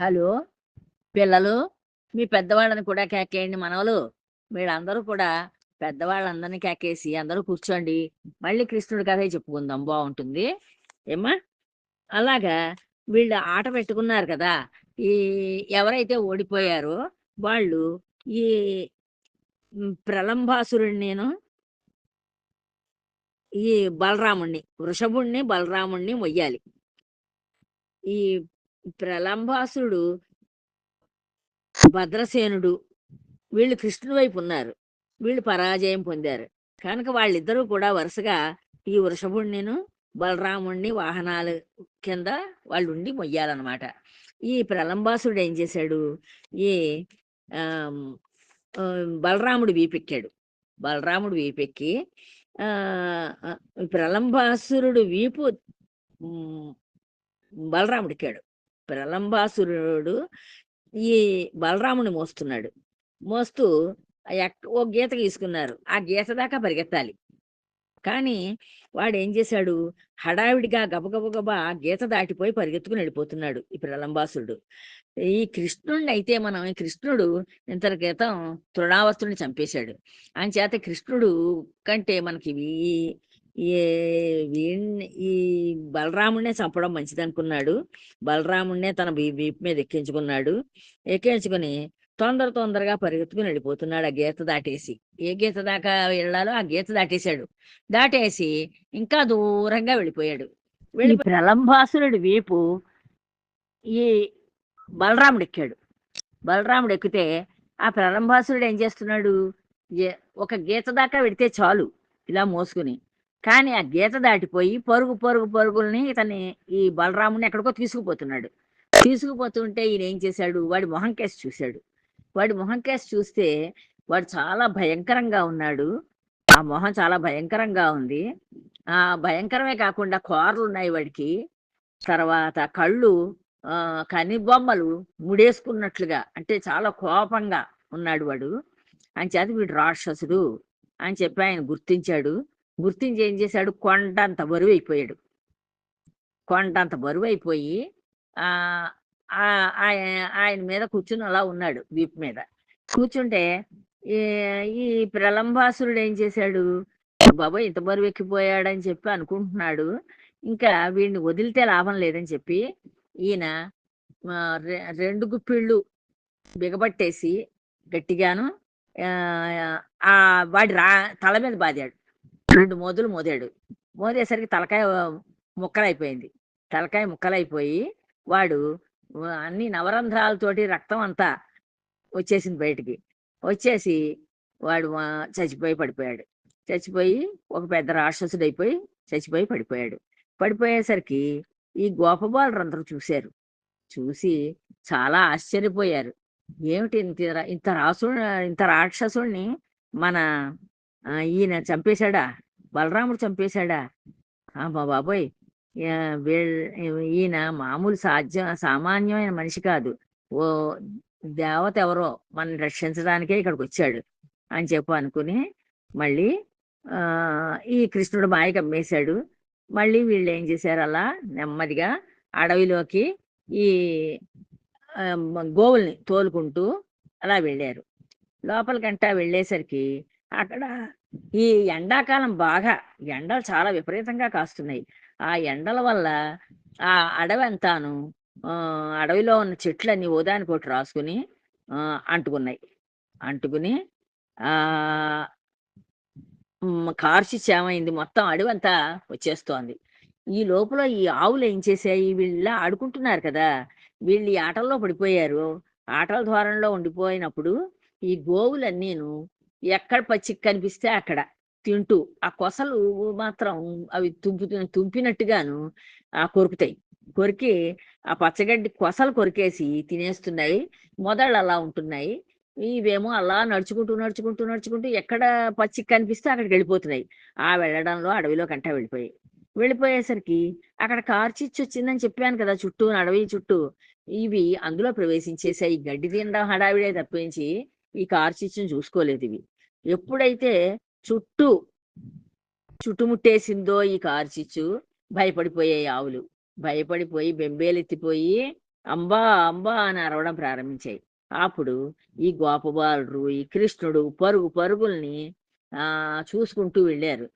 Hello? పిల్లలు మీ పెద్దవాళ్ళని కూడా కేకేయండి మనవలు. వీళ్ళందరూ కూడా పెద్దవాళ్ళందరినీ కేకేసి అందరూ కూర్చోండి. మళ్ళీ కృష్ణుడి కథ చెప్పుకుందాం. బాగుంటుంది ఏమ్మా? అలాగా వీళ్ళు ఆట పెట్టుకున్నారు కదా. ఈ ఎవరైతే ఓడిపోయారో వాళ్ళు ఈ మ్, నేను ఈ బలరాముణ్ణి వృషభుణ్ణి బలరాముణ్ణి మొయ్యాలి. ఈ ప్రలంబాసురుడు భద్రసేనుడు వీళ్ళు కృష్ణుడి వైపు ఉన్నారు. వీళ్ళు పరాజయం పొందారు. కనుక వాళ్ళిద్దరూ కూడా వరుసగా ఈ వృషభుణ్ణిను బలరాముణ్ణి వాహనాలు కింద వాళ్ళు ఉండి మొయ్యాలన్నమాట. ఈ ప్రలంబాసుడు ఏం చేశాడు? ఈ ఆ, బలరాముడు వీపెక్కాడు. బలరాముడు వీపెక్కి ఆ ప్రలంబాసురుడు వీపు బలరాముడికాడు ప్రలంబాసురుడు ఈ బలరాముని మోస్తున్నాడు. మోస్తూ ఓ గీత గీసుకున్నారు. ఆ గీత దాకా పరిగెత్తాలి. కానీ వాడు ఏం చేశాడు? హడావిడిగా గబగబగబా ఆ గీత దాటిపోయి పరిగెత్తుకుని వెళ్ళిపోతున్నాడు ఈ ప్రలంబాసురుడు ఈ కృష్ణుడిని అయితే మనం ఈ కృష్ణుడు ఇంత క్రితం తృణావస్తుని చంపేశాడు. అని చేత కృష్ణుడు కంటే మనకి ఈ ఈ వీణ్ణి ఈ బలరాముడినే చంపడం మంచిది అనుకున్నాడు బలరాముడినే తన వీపు మీద ఎక్కించుకున్నాడు. ఎక్కించుకుని తొందర తొందరగా పరిగెత్తుకుని వెళ్ళిపోతున్నాడు ఆ గీత దాటేసి. ఏ గీత దాకా వెళ్ళాలో ఆ గీత దాటేశాడు. దాటేసి ఇంకా దూరంగా వెళ్ళిపోయాడు. వెళ్ళి ప్రలంబాసురుడి వీపు ఈ బలరాముడు ఎక్కాడు. బలరాముడు ఎక్కితే ఆ ప్రలంబాసురుడు ఏం చేస్తున్నాడు? ఒక గీత దాకా వెడితే చాలు. ఇలా మోసుకుని. కానీ ఆ గీత దాటిపోయి పరుగు పరుగు పరుగుల్ని ఇతని ఈ బలరాముని ఎక్కడికో తీసుకుపోతున్నాడు. తీసుకుపోతుంటే ఈయన ఏం చేశాడు? వాడి మొహం కేసి చూశాడు. వాడి మొహం కేసి చూస్తే వాడు చాలా భయంకరంగా ఉన్నాడు. ఆ మొహం చాలా భయంకరంగా ఉంది. ఆ భయంకరమే కాకుండా కోరలు ఉన్నాయి వాడికి. తర్వాత కళ్ళు ఆ కనిబొమ్మలు ముడేసుకున్నట్లుగా అంటే చాలా కోపంగా ఉన్నాడు వాడు. అని చేత వీడు రాక్షసుడు అని చెప్పి ఆయన గుర్తించాడు. గుర్తించి ఏం చేశాడు? కొండంత బరువు అయిపోయాడు కొండంత బరువు అయిపోయి ఆ ఆ- ఆయ- ఆయన మీద కూర్చుని అలా ఉన్నాడు వీపు మీద. కూర్చుంటే ఈ ఈ ప్రలంబాసురుడు ఏం చేశాడు? బాబాయ్ ఇంత బరువు ఎక్కిపోయాడని చెప్పి అనుకుంటున్నాడు. ఇంకా వీడిని వదిలితే లాభం లేదని చెప్పి ఈయన రెండు గుప్పిళ్ళు బిగబట్టేసి గట్టిగాను ఆ, ఆ వాడి రా తల మీద బాదాడు. రెండు మోదులు మోదాడు. మోదేసరికి తలకాయ ముక్కలైపోయింది. తలకాయ ముక్కలైపోయి వాడు అన్ని నవరంధ్రాలతోటి రక్తం అంతా వచ్చేసింది బయటికి. వచ్చేసి వాడు చచ్చిపోయి పడిపోయాడు. చచ్చిపోయి ఒక పెద్ద రాక్షసుడు అయిపోయి చచ్చిపోయి పడిపోయాడు. పడిపోయేసరికి ఈ గోపబాలురందరూ చూశారు. చూసి చాలా ఆశ్చర్యపోయారు. ఏమిటి ఇంత రా- ఇంత రాసు ఇంత రాక్షసుడిని మన ఈయన చంపేశాడా? బలరాముడు చంపేశాడా? ఆ, మా బాబోయ్ ఈయన మామూలు సాధ్య సామాన్యమైన మనిషి కాదు. ఓ దేవత ఎవరో మనం రక్షించడానికే ఇక్కడికి వచ్చాడు అని చెప్పి అనుకుని మళ్ళీ ఆ ఈ కృష్ణుడు మాయ కమ్మేశాడు. మళ్ళీ వీళ్ళు ఏం చేశారు అలా నెమ్మదిగా అడవిలోకి ఈ గోవుల్ని తోలుకుంటూ అలా వెళ్ళారు. లోపలికంటా వెళ్ళేసరికి అక్కడ ఈ ఎండాకాలం బాగా ఎండలు చాలా విపరీతంగా కాస్తున్నాయి. ఆ ఎండల వల్ల ఆ అడవి అంతాను అడవిలో ఉన్న చెట్లన్నీ ఓదానికోటి రాసుకుని అంటుకున్నాయి. అంటుకుని ఆ కార్చి చేమైంది మొత్తం అడవి అంతా వచ్చేస్తోంది. ఈ లోపల ఈ ఆవులు ఏం చేశాయి? వీళ్ళ ఆడుకుంటున్నారు కదా. వీళ్ళు ఈ ఆటల్లో పడిపోయారు. ఆటల ద్వారంలో ఉండిపోయినప్పుడు ఈ గోవులన్నీను ఎక్కడ పచ్చిక కనిపిస్తే అక్కడ తింటూ ఆ కొసలు మాత్రం అవి తుంపు తుంపినట్టుగాను ఆ కొరుకుతాయి. కొరికి ఆ పచ్చగడ్డి కొసలు కొరికేసి తినేస్తున్నాయి. మొదళ్ళు అలా ఉంటున్నాయి. ఇవేమో అలా నడుచుకుంటూ నడుచుకుంటూ నడుచుకుంటూ ఎక్కడ పచ్చిక కనిపిస్తే అక్కడికి వెళ్ళిపోతున్నాయి. ఆ వెళ్ళడంలో అడవిలో కంటా వెళ్ళిపోయాయి. వెళ్ళిపోయేసరికి అక్కడ కార్చిచ్చు వచ్చిందని చెప్పాను కదా చుట్టూ అడవి చుట్టూ. ఇవి అందులో ప్రవేశించేసాయి గడ్డి తినడం హడావిడే తప్పించి ఈ కార్చిచ్చుని చూసుకోలేదు ఇవి. ఎప్పుడైతే చుట్టూ చుట్టుముట్టేసిందో ఈ కార్చిచ్చు భయపడిపోయాయి ఆవులు. భయపడిపోయి బెంబేలెత్తిపోయి అంబా అంబా అని అరవడం ప్రారంభించాయి. అప్పుడు ఈ గోపబాలుడు ఈ కృష్ణుడు పరుగు పరుగుల్ని ఆ చూసుకుంటూ వెళ్ళారు.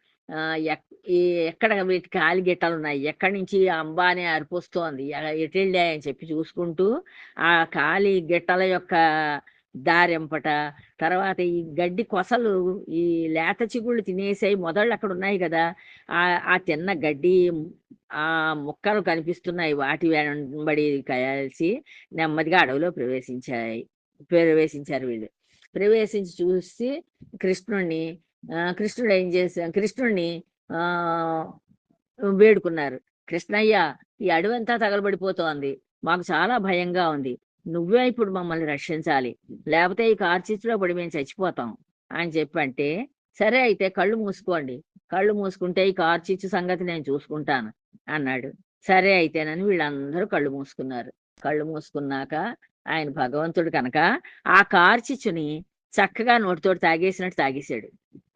ఎక్కడ వీటి కాలి గిట్టలు ఉన్నాయి? ఎక్కడి నుంచి ఆ అంబా అని అరిపోస్తోంది? ఎ- ఎటు వెళ్ళాయని చెప్పి చూసుకుంటూ ఆ కాలి గిట్టల యొక్క దారెంపట తర్వాత ఈ గడ్డి కొసలు ఈ లేత చిగుళ్ళు తినేసాయి మొదళ్ళు అక్కడ ఉన్నాయి కదా. ఆ ఆ తిన్న గడ్డి ఆ ముక్కలు కనిపిస్తున్నాయి వాటి వెంబడి కలిసి నెమ్మదిగా అడవిలో ప్రవేశించాయి. ప్రవేశించారు వీళ్ళు. ప్రవేశించి చూసి కృష్ణుణ్ణి కృష్ణుడు ఏం చేసా కృష్ణుణ్ణి ఆ వేడుకున్నారు. కృష్ణయ్య ఈ అడవి అంతా తగలబడిపోతోంది. మాకు చాలా భయంగా ఉంది. నువ్వే ఇప్పుడు మమ్మల్ని రక్షించాలి. లేకపోతే ఈ కార్చిచ్చులో పడి మేము చచ్చిపోతాం. అని చెప్పంటే సరే అయితే కళ్ళు మూసుకోండి. కళ్ళు మూసుకుంటే ఈ కార్చిచ్చు సంగతి నేను చూసుకుంటాను అన్నాడు. సరే అయితేనని వీళ్ళందరూ కళ్ళు మూసుకున్నారు. కళ్ళు మూసుకున్నాక ఆయన భగవంతుడు కనుక ఆ కార్చిచ్చుని చక్కగా నోటితోటి తాగేసినట్టు తాగేశాడు.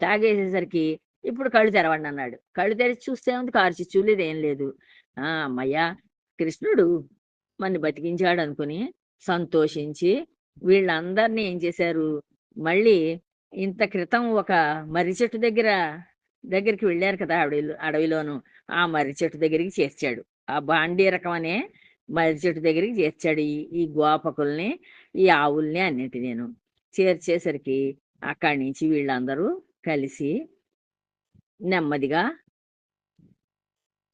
తాగేసేసరికి ఇప్పుడు కళ్ళు తెరవండి అన్నాడు. కళ్ళు తెరిచి చూస్తే ఉంది కార్చిచ్చు లేదు ఏం లేదు. ఆ అమ్మయ్యా కృష్ణుడు మన బతికించాడు అనుకుని సంతోషించి వీళ్ళందరినీ ఏం చేశారు? మళ్ళీ ఇంత క్రితం ఒక మర్రి చెట్టు దగ్గర దగ్గరికి వెళ్ళారు కదా అడవిలో అడవిలోను. ఆ మర్రి చెట్టు దగ్గరికి చేర్చాడు. ఆ బాండీ రకం అనే మర్రి చెట్టు దగ్గరికి చేర్చాడు. ఈ గోపకుల్ని ఈ ఆవుల్ని అన్నిటి నేను చేర్చేసరికి అక్కడి నుంచి వీళ్ళందరూ కలిసి నెమ్మదిగా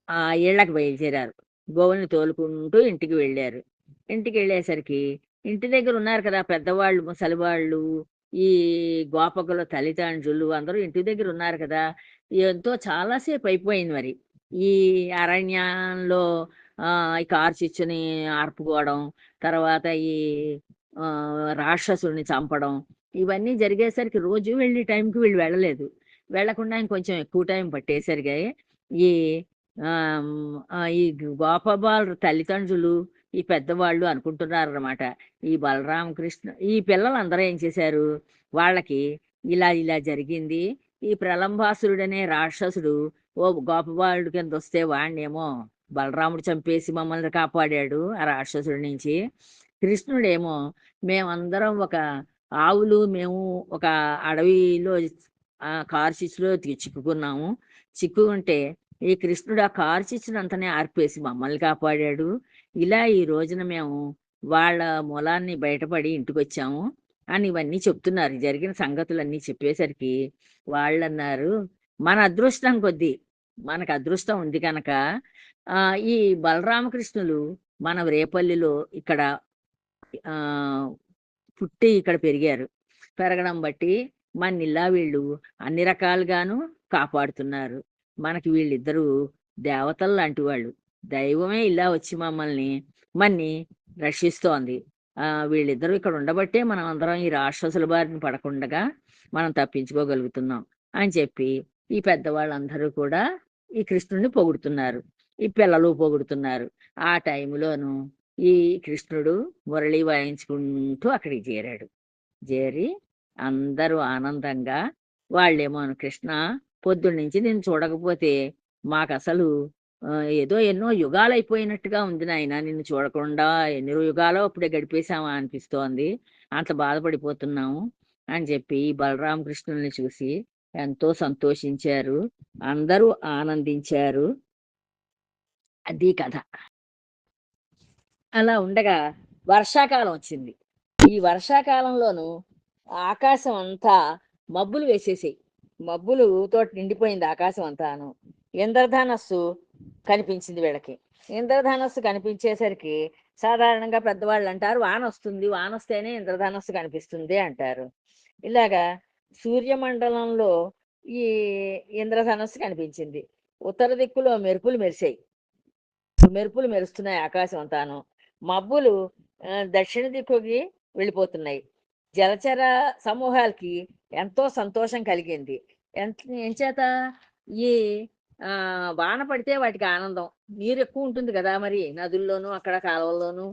ఆ ఇళ్ళకి బయలుదేరారు. గోవుని తోలుకుంటూ ఇంటికి వెళ్ళారు. ఇంటికి వెళ్ళేసరికి ఇంటి దగ్గర ఉన్నారు కదా పెద్దవాళ్ళు ముసలివాళ్ళు ఈ గోపకుల తల్లిదండ్రులు అందరూ ఇంటి దగ్గర ఉన్నారు కదా. ఎంతో చాలాసేపు అయిపోయింది మరి. ఈ అరణ్యంలో ఈ కార్చిచ్చుని ఆర్పుకోవడం తర్వాత ఈ రాక్షసుని రాక్షసుల్ని చంపడం ఇవన్నీ జరిగేసరికి రోజు వెళ్ళి టైంకి వీళ్ళు వెళ్ళలేదు. వెళ్ళకుండా ఇంకొంచెం ఎక్కువ టైం పట్టేసరిగా ఈ ఈ గోపబాలు తల్లిదండ్రులు ఈ పెద్దవాళ్ళు అనుకుంటున్నారు అనమాట ఈ బలరామకృష్ణ ఈ పిల్లలందరూ ఏం చేశారు? వాళ్ళకి ఇలా ఇలా జరిగింది. ఈ ప్రలంబాసురుడనే రాక్షసుడు ఓ గోపబాలుడి కింద వస్తే వాడినేమో బలరాముడు చంపేసి మమ్మల్ని కాపాడాడు ఆ రాక్షసుడి నుంచి. కృష్ణుడేమో మేమందరం ఒక ఆవులు మేము ఒక అడవిలో కార్ కారు చిచ్చులో చిక్కుకున్నాము. చిక్కుకుంటే ఈ కృష్ణుడు ఆ కారు ఆర్పేసి మమ్మల్ని కాపాడాడు. ఇలా ఈ రోజున మేము వాళ్ళ మూలాన్ని బయటపడి ఇంటికి వచ్చాము అని ఇవన్నీ చెప్తున్నారు. జరిగిన సంగతులన్నీ చెప్పేసరికి వాళ్ళు అన్నారు మన అదృష్టం కొద్దీ మనకు అదృష్టం ఉంది కనుక ఆ ఈ బలరామకృష్ణులు మన రేపల్లిలో ఇక్కడ ఆ పుట్టి ఇక్కడ పెరిగారు. పెరగడం బట్టి మన ఇలా వీళ్ళు అన్ని రకాలుగాను కాపాడుతున్నారు. మనకి వీళ్ళిద్దరూ దేవతలు లాంటి వాళ్ళు. దైవమే ఇలా వచ్చి మమ్మల్ని మన్ని రక్షిస్తోంది. ఆ వీళ్ళిద్దరూ ఇక్కడ ఉండబట్టే మనం అందరం ఈ రాక్షసుల బారిని పడకుండా మనం తప్పించుకోగలుగుతున్నాం అని చెప్పి ఈ పెద్దవాళ్ళందరూ కూడా ఈ కృష్ణుడిని పొగుడుతున్నారు. ఈ పిల్లలు పొగుడుతున్నారు. ఆ టైంలోను ఈ కృష్ణుడు మురళి వాయించుకుంటూ అక్కడికి చేరాడు. చేరి అందరూ ఆనందంగా వాళ్ళేమో కృష్ణ పొద్దున్న నుంచి నేను చూడకపోతే మాకు అసలు ఏదో ఎన్నో యుగాలు అయిపోయినట్టుగా ఉంది నాయన. నిన్ను చూడకుండా ఎన్ని యుగాలో అప్పుడే గడిపేశామా అనిపిస్తోంది. అంత బాధపడిపోతున్నాము అని చెప్పి బలరామకృష్ణుల్ని చూసి ఎంతో సంతోషించారు. అందరూ ఆనందించారు. అది కథ. అలా ఉండగా వర్షాకాలం వచ్చింది. ఈ వర్షాకాలంలోను ఆకాశం అంతా మబ్బులు వేసేసాయి. మబ్బులు తోటి నిండిపోయింది ఆకాశం అంతాను. ఇంద్రధనస్సు కనిపించింది వీళ్ళకి. ఇంద్రధనస్సు కనిపించేసరికి సాధారణంగా పెద్దవాళ్ళు అంటారు వాన వస్తుంది వాన వస్తేనే ఇంద్రధనస్సు కనిపిస్తుంది అంటారు. ఇలాగా సూర్యమండలంలో ఈ ఇంద్రధనస్సు కనిపించింది. ఉత్తర దిక్కులో మెరుపులు మెరిసాయి మెరుపులు మెరుస్తున్నాయి ఆకాశం అంతాను. మబ్బులు దక్షిణ దిక్కుకి వెళ్ళిపోతున్నాయి. జలచర సమూహాలకి ఎంతో సంతోషం కలిగింది. ఎంత ఎంచేత ఈ వాన పడితే వాటికి ఆనందం. నీరు ఎక్కువ ఉంటుంది కదా మరి నదుల్లోనూ అక్కడ కాలువల్లోనూ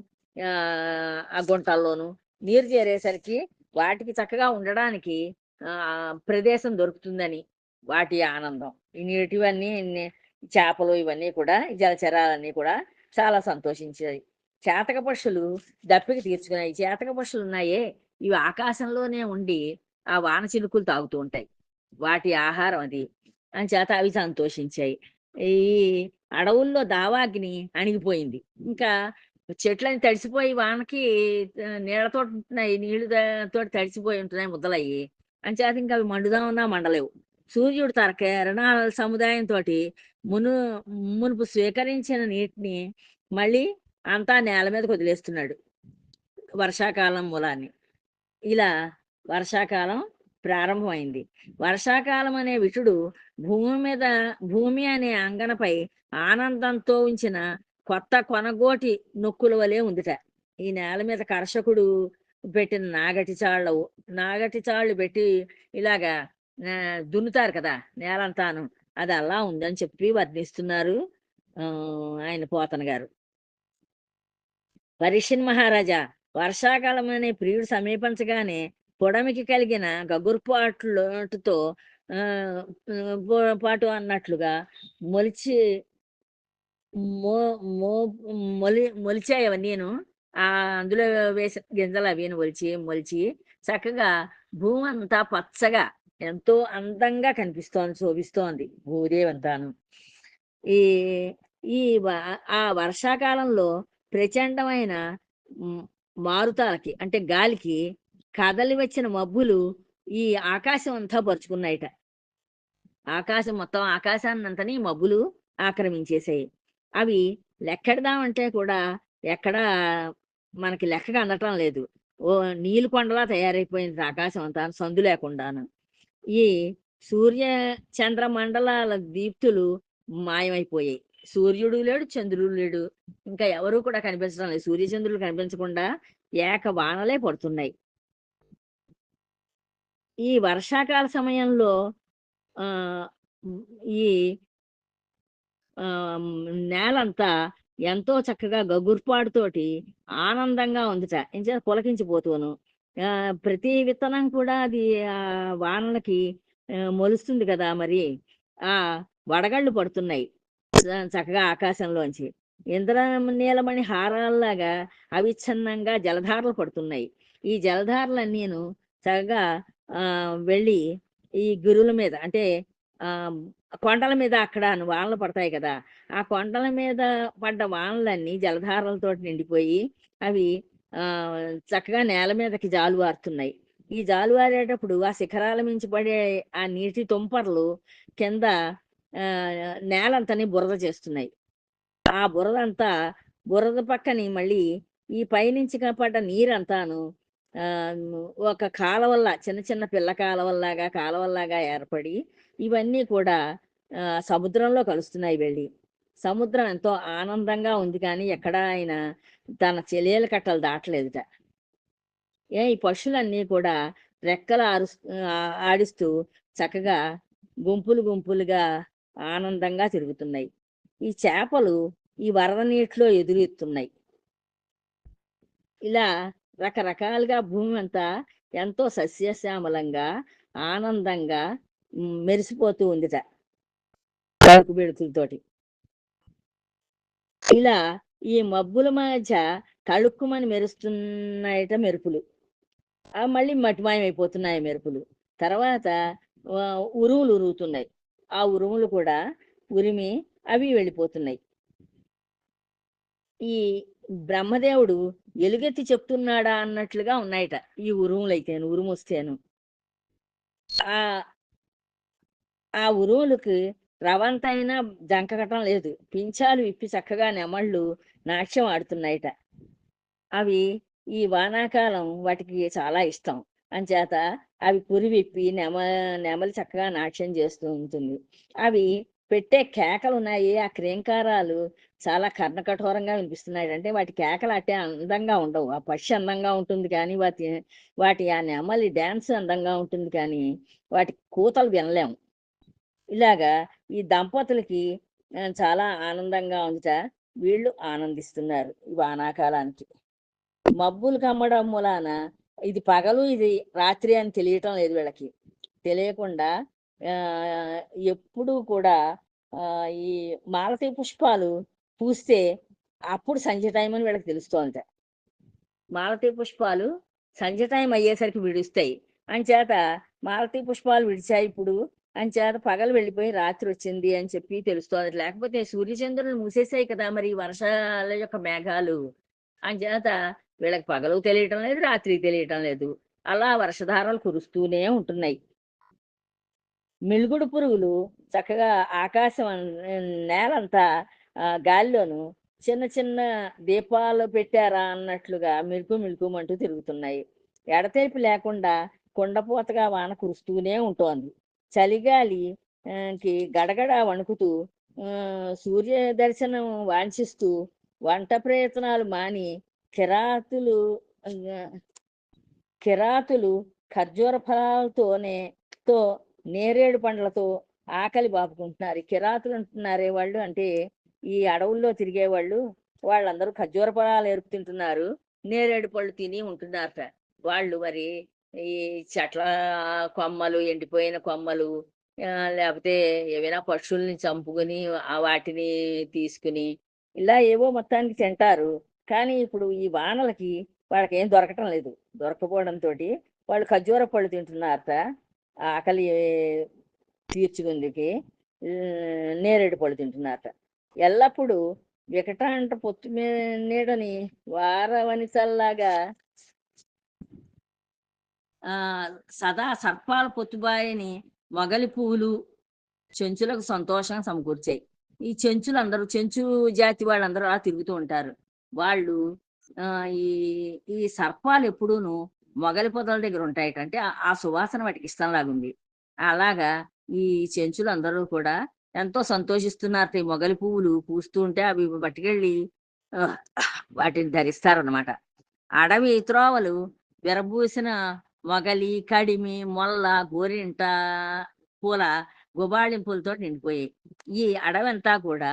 ఆ గుంటల్లోనూ. నీరు చేరేసరికి వాటికి చక్కగా ఉండడానికి ప్రదేశం దొరుకుతుందని వాటి ఆనందం. ఈ చేపలు ఇవన్నీ కూడా జలచరాలన్నీ కూడా చాలా సంతోషించాయి. చేతక పక్షులు దప్పికి తీర్చుకున్నాయి. చేతక పక్షులు ఉన్నాయే ఇవి ఆకాశంలోనే ఉండి ఆ వాన చిలుకులు తాగుతూ ఉంటాయి. వాటి ఆహారం అది. అని చేత అవి సంతోషించాయి. ఈ అడవుల్లో దావాగ్ని అణిగిపోయింది. ఇంకా చెట్లని తడిసిపోయి వానకి నీళ్ళతో ఉంటున్నాయి. నీళ్ళు తోటి తడిసిపోయి ఉంటున్నాయి ముద్దలయ్యి. అని చేత ఇంకా అవి మండుదామన్నా మండలేవు. సూర్యుడు తన కిరణాల సముదాయంతో మును మునుపు స్వీకరించిన నీటిని మళ్ళీ అంతా నేల మీదకి వదిలేస్తున్నాడు. వర్షాకాలం మూలాన్ని. ఇలా వర్షాకాలం ప్రారంభమైంది. వర్షాకాలం అనే విటుడు భూమి మీద భూమి అనే అంగనపై ఆనందంతో ఉంచిన కొత్త కొనగోటి నొక్కుల వలె ఉందిట. ఈ నేల మీద కర్షకుడు పెట్టిన నాగటి చాళ్ళు నాగటి చాళ్ళు పెట్టి ఇలాగా దున్నుతారు కదా నేలంతాను. అది అలా ఉందని చెప్పి వర్ణిస్తున్నారు ఆ, ఆయన పోతన గారు. పరిషన్ మహారాజా వర్షాకాలం అనే ప్రియుడు సమీపించగానే పొడమికి కలిగిన గగుర్పాట్లతో పాటు అన్నట్లుగా మొలిచి మో మో మొలి మొలిచాయి నేను ఆ అందులో వేసిన గింజలు అవి మొలిచి మొలిచి చక్కగా భూమి అంతా పచ్చగా ఎంతో అందంగా కనిపిస్తోంది శోభిస్తోంది భూదేవి అంతాను. ఈ ఈ ఆ వర్షాకాలంలో ప్రచండమైన మారుతాలకి అంటే గాలికి కదలి వచ్చిన మబ్బులు ఈ ఆకాశం అంతా పరుచుకున్నాయిట. ఆకాశం మొత్తం ఆకాశాన్నంతని మబ్బులు ఆక్రమించేసాయి అవి లెక్కెడదామంటే కూడా ఎక్కడా మనకి లెక్కగా అందటం లేదు. ఓ నీళ్ళు కొండలా తయారైపోయింది ఆకాశం అంతా సందు లేకుండాను. ఈ సూర్య చంద్ర మండలాల దీప్తులు మాయమైపోయాయి. సూర్యుడు లేడు చంద్రుడు లేడు. ఇంకా ఎవరు కూడా కనిపించడం లేదు. సూర్య చంద్రులు కనిపించకుండా ఏక వానలే పడుతున్నాయి. ఈ వర్షాకాల సమయంలో ఆ ఈ ఆ నేలంతా ఎంతో చక్కగా గగుర్పాటుతోటి ఆనందంగా ఉందిట. ఇంచే పులకించిపోతూను ఆ, ప్రతి విత్తనం కూడా అది ఆ వానలకి మొలుస్తుంది కదా మరి. ఆ వడగళ్ళు పడుతున్నాయి. చక్కగా ఆకాశంలోంచి ఇంద్ర నీలమణి హారాల్లాగా అవిచ్ఛిన్నంగా జలధారలు పడుతున్నాయి. ఈ జలధారలన్నీను చక్కగా ఆ వెళ్ళి ఈ గురుల మీద అంటే ఆ కొండల మీద అక్కడ వానలు పడతాయి కదా ఆ కొండల మీద పడ్డ వానలన్నీ జలధారలతో నిండిపోయి అవి ఆ చక్కగా నేల మీదకి జాలువారుతున్నాయి. ఈ జాలువారేటప్పుడు ఆ శిఖరాల మించి పడే ఆ నీటి తుంపర్లు కింద నేలంతని బురద చేస్తున్నాయి. ఆ బురద అంతా బురద పక్కని మళ్ళీ ఈ పైనుంచి పడ్డ నీరంతాను ఒక కాలవల్ల చిన్న చిన్న పిల్ల కాలవల్లాగా కాలవల్లాగా ఏర్పడి ఇవన్నీ కూడా సముద్రంలో కలుస్తున్నాయి వెళ్ళి. సముద్రం ఎంతో ఆనందంగా ఉంది కానీ ఎక్కడ ఆయన తన చెలియల కట్టలు దాటలేదుట. ఏ ఈ పశువులన్నీ కూడా రెక్కలు ఆరు ఆడిస్తూ చక్కగా గుంపులు గుంపులుగా ఆనందంగా తిరుగుతున్నాయి. ఈ చేపలు ఈ వరద నీటిలో ఎదురెత్తున్నాయి. ఇలా రకరకాలుగా భూమి అంతా ఎంతో సస్యశ్యామలంగా ఆనందంగా మెరిసిపోతూ ఉందిట తలుపు బెడుకులతోటి ఇలా ఈ మబ్బుల మధ్య తళుక్కుమని మెరుస్తున్నాయట మెరుపులు. ఆ మళ్ళీ మటిమాయమైపోతున్నాయి మెరుపులు. తర్వాత ఉరువులు ఉరుగుతున్నాయి ఆ ఉరుములు కూడా ఉరిమి అవి వెళ్ళిపోతున్నాయి. ఈ బ్రహ్మదేవుడు ఎలుగెత్తి చెప్తున్నాడా అన్నట్లుగా ఉన్నాయట ఈ ఉరుములైతేను ఉరుము వస్తేను ఆ ఆ ఉరువులకు రవంతైనా జంకకటం లేదు. పించాలు విప్పి చక్కగా నెమళ్ళు నాట్యం ఆడుతున్నాయట. అవి ఈ వానాకాలం వాటికి చాలా ఇష్టం. అంచేత అవి కురివిప్పి నెమ నెమలి చక్కగా నాట్యం చేస్తూ ఉంటుంది. అవి పెట్టే కేకలు ఉన్నాయి. ఆ క్రీంకారాలు చాలా కర్ణకఠోరంగా వినిపిస్తున్నాయి. అంటే వాటి కేకలు అట్టే అందంగా ఉండవు. ఆ పక్షి అందంగా ఉంటుంది కానీ వాటి వాటి ఆ నెమలి డ్యాన్స్ అందంగా ఉంటుంది కానీ వాటి కూతలు వినలేము. ఇలాగా ఈ దంపతులకి చాలా ఆనందంగా ఉందిట. వీళ్ళు ఆనందిస్తున్నారు ఈ వానాకాలానికి. మబ్బులు కమ్మడం మూలాన ఇది పగలు ఇది రాత్రి అని తెలియటం లేదు వీళ్ళకి. తెలియకుండా ఆ ఎప్పుడూ కూడా ఆ ఈ మాలతి పుష్పాలు పూస్తే అప్పుడు సంధ్య టైం అని వీళ్ళకి తెలుస్తోంది మాలతి పుష్పాలు సంధ్య టైం అయ్యేసరికి విడుస్తాయి. అంచేత మాలతి పుష్పాలు విడిచాయి ఇప్పుడు అంచేత పగలు వెళ్ళిపోయి రాత్రి వచ్చింది అని చెప్పి తెలుస్తోంది లేకపోతే సూర్యచంద్రులు మూసేసాయి కదా మరి వర్షాల యొక్క మేఘాలు. అంచేత వీళ్ళకి పగలు తెలియటం లేదు రాత్రి తెలియటం లేదు. అలా వర్షధారలు కురుస్తూనే ఉంటున్నాయి. మిల్గుడు పురుగులు చక్కగా ఆకాశం నేలంతా ఆ, గాలిలోను చిన్న చిన్న దీపాలు పెట్టారా అన్నట్లుగా మిల్కు మిల్కుమంటూ తిరుగుతున్నాయి. ఎడతెరిపి లేకుండా కుండపోతగా వాన కురుస్తూనే ఉంటోంది. చలిగాలి కి గడగడ వణుకుతూ సూర్య దర్శనం వాంఛిస్తూ వంట ప్రయత్నాలు మాని కిరాతులు కిరాతులు ఖర్జూర ఫలాలతోనే తో నేరేడు పండ్లతో ఆకలి బాపుకుంటున్నారు. కిరాతులు అంటున్నారే వాళ్ళు అంటే ఈ అడవుల్లో తిరిగే వాళ్ళు వాళ్ళందరూ ఖర్జూర ఫలాలు ఎరుపు తింటున్నారు నేరేడు పళ్ళు తిని ఉంటున్నారట. వాళ్ళు మరి ఈ చెట్ల కొమ్మలు ఎండిపోయిన కొమ్మలు లేకపోతే ఏవైనా పక్షుల్ని చంపుకొని ఆ వాటిని తీసుకుని ఇలా ఏవో మొత్తానికి తింటారు. కానీ ఇప్పుడు ఈ వానలకి వాళ్ళకి ఏం దొరకటం లేదు. దొరకపోవడంతో వాళ్ళు ఖర్జూర పళ్ళు తింటున్నారట. ఆకలి తీర్చుకుందికి నేరేడు పళ్ళు తింటున్నారట. ఎల్లప్పుడూ వికటాంట పొత్తు నీడని వారవనిసల్లాగా ఆ సదా సర్పాల పొత్తుబాయిని మొగలి పువ్వులు చెంచులకు సంతోషంగా సమకూర్చాయి. ఈ చెంచులు అందరూ చెంచు జాతి వాళ్ళందరూ అలా తిరుగుతూ ఉంటారు. వాళ్ళు ఈ ఈ సర్పాలు ఎప్పుడూను మొగలి పొదల దగ్గర ఉంటాయట అంటే ఆ- సువాసన వాటికి ఇష్టం ఉంది అలాగా ఈ చెంచులు అందరూ కూడా ఎంతో సంతోషిస్తున్నారు. ఈ మొగలి పువ్వులు పూస్తూ ఉంటే అవి పట్టుకెళ్ళి వాటిని ధరిస్తారనమాట అడవి త్రోవలు విరబూసిన మొగలి కడిమి మొల్ల గోరింట పూల గుబాళింపులతో నిండిపోయాయి. ఈ అడవంతా కూడా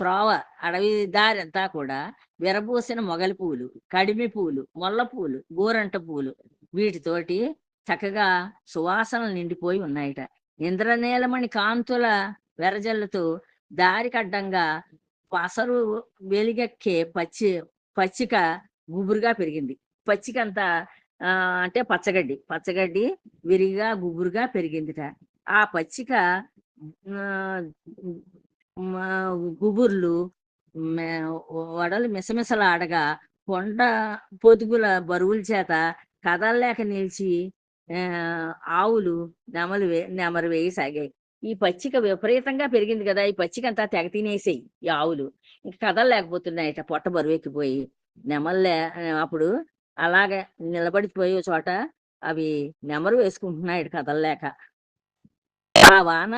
త్రోవ అడవి దారి అంతా కూడా విరబూసిన మొగలి పూలు కడిమి పూలు మొల్ల పూలు గోరంట పూలు వీటితోటి చక్కగా సువాసనలు నిండిపోయి ఉన్నాయట. ఇంద్రనీలమణి కాంతుల వెరజల్లుతూ దారికడ్డంగా పసరు వెలిగెక్కే పచ్చి పచ్చిక గుబురుగా పెరిగింది. పచ్చిక అంతా అంటే పచ్చగడ్డి పచ్చగడ్డి విరిగా గుబురుగా పెరిగిందిట. ఆ పచ్చిక గుబుర్లు వడలు మిసమిసలాడగా కొండ పొదుగుల బరువుల చేత కదల్లేక నిలిచి ఆవులు నెమలు వే నెమరు వేయసాగాయి ఈ పచ్చిక విపరీతంగా పెరిగింది కదా ఈ పచ్చిక అంతా తెగ తినేసాయి ఈ ఆవులు. ఇంకా కదలలేకపోతున్నాయట పొట్ట బరువెక్కిపోయి. నెమల్లే అప్పుడు అలాగే నిలబడిపోయి చోట అవి నెమరు వేసుకుంటున్నాయి కదలలేక. ఆ వాన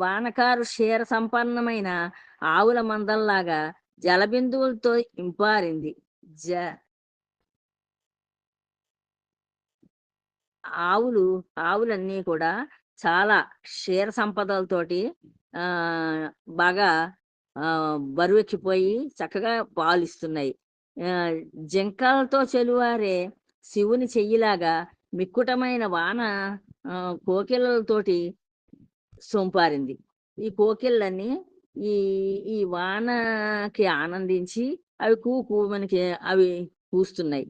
వానకారు క్షీర సంపన్నమైన ఆవుల మందల్లాగా జలబిందువులతో ఇంపారింది. జ ఆవులు ఆవులన్నీ కూడా చాలా క్షీర సంపదలతోటి ఆ బాగా బరువెక్కిపోయి చక్కగా పాలు ఇస్తున్నాయి ఆ, జింకలతో చెలువారే శివుని చెయ్యిలాగా మిక్కుటమైన వాన కోకిలతోటి కోకిలలతోటి సొంపారింది. ఈ కోకిళ్ళన్నీ ఈ ఈ వానకి ఆనందించి అవి కూ కూ మనకి అవి కూస్తున్నాయి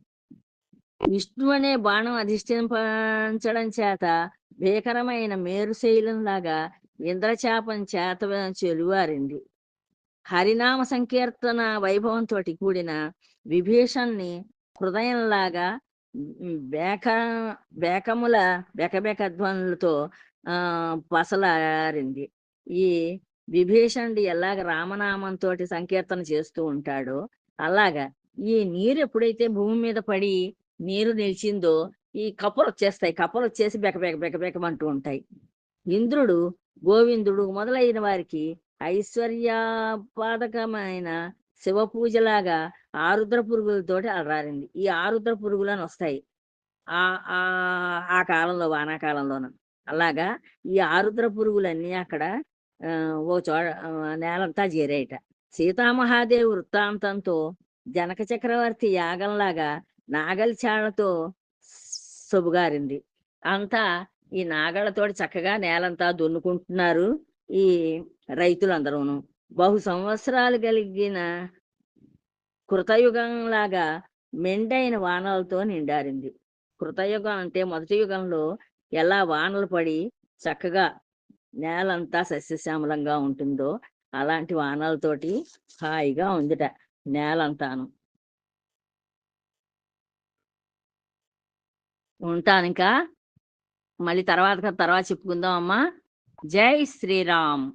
విష్ణు అనే బాణం అధిష్ఠింపంచడం చేత భీకరమైన మేరుశైలంలాగా ఇంద్రచాపం చేత చెలువారింది. హరినామ సంకీర్తన వైభవంతో కూడిన విభీషణ్ణి హృదయంలాగా బేక బేకముల బెకబెక ధ్వనులతో పసలారింది ఈ విభీషణుడు ఎలాగ రామనామంతో సంకీర్తన చేస్తూ ఉంటాడో అలాగా ఈ నీరు ఎప్పుడైతే భూమి మీద పడి నీరు నిలిచిందో ఈ కప్పలు వచ్చేస్తాయి. కప్పలు వచ్చేసి బెకబెక బెకబెకమంటూ ఉంటాయి. ఇంద్రుడు గోవిందుడు మొదలైన వారికి ఐశ్వర్యాపాదకమైన శివ పూజలాగా ఆరుద్ర పురుగులతోటి అలరారింది ఈ ఆరుద్ర పురుగులను వస్తాయి ఆ ఆ ఆ కాలంలో వానాకాలంలోనూ. అలాగా ఈ ఆరుద్ర పురుగులన్నీ అక్కడ ఆ, ఓ చో నేలంతా చేరాయట. సీతామహాదేవి వృత్తాంతంతో జనక చక్రవర్తి యాగంలాగా నాగలి చాళ్ళతో సొబుగారింది. అంతా ఈ నాగళ్ళతోటి చక్కగా నేలంతా దున్నుకుంటున్నారు ఈ రైతులందరూను. బహు సంవత్సరాలు కలిగిన కృతయుగంలాగా మెండైన వానలతో నిండారింది. కృతయుగం అంటే మొదటి యుగంలో ఎలా వానలు పడి చక్కగా నేలంతా సస్యశ్యామలంగా ఉంటుందో అలాంటి వానలతోటి హాయిగా ఉందిట నేలంతాను. ఉంటాను ఇంకా మళ్ళీ తర్వాత తర్వాత చెప్పుకుందాం అమ్మా. జై శ్రీరామ్.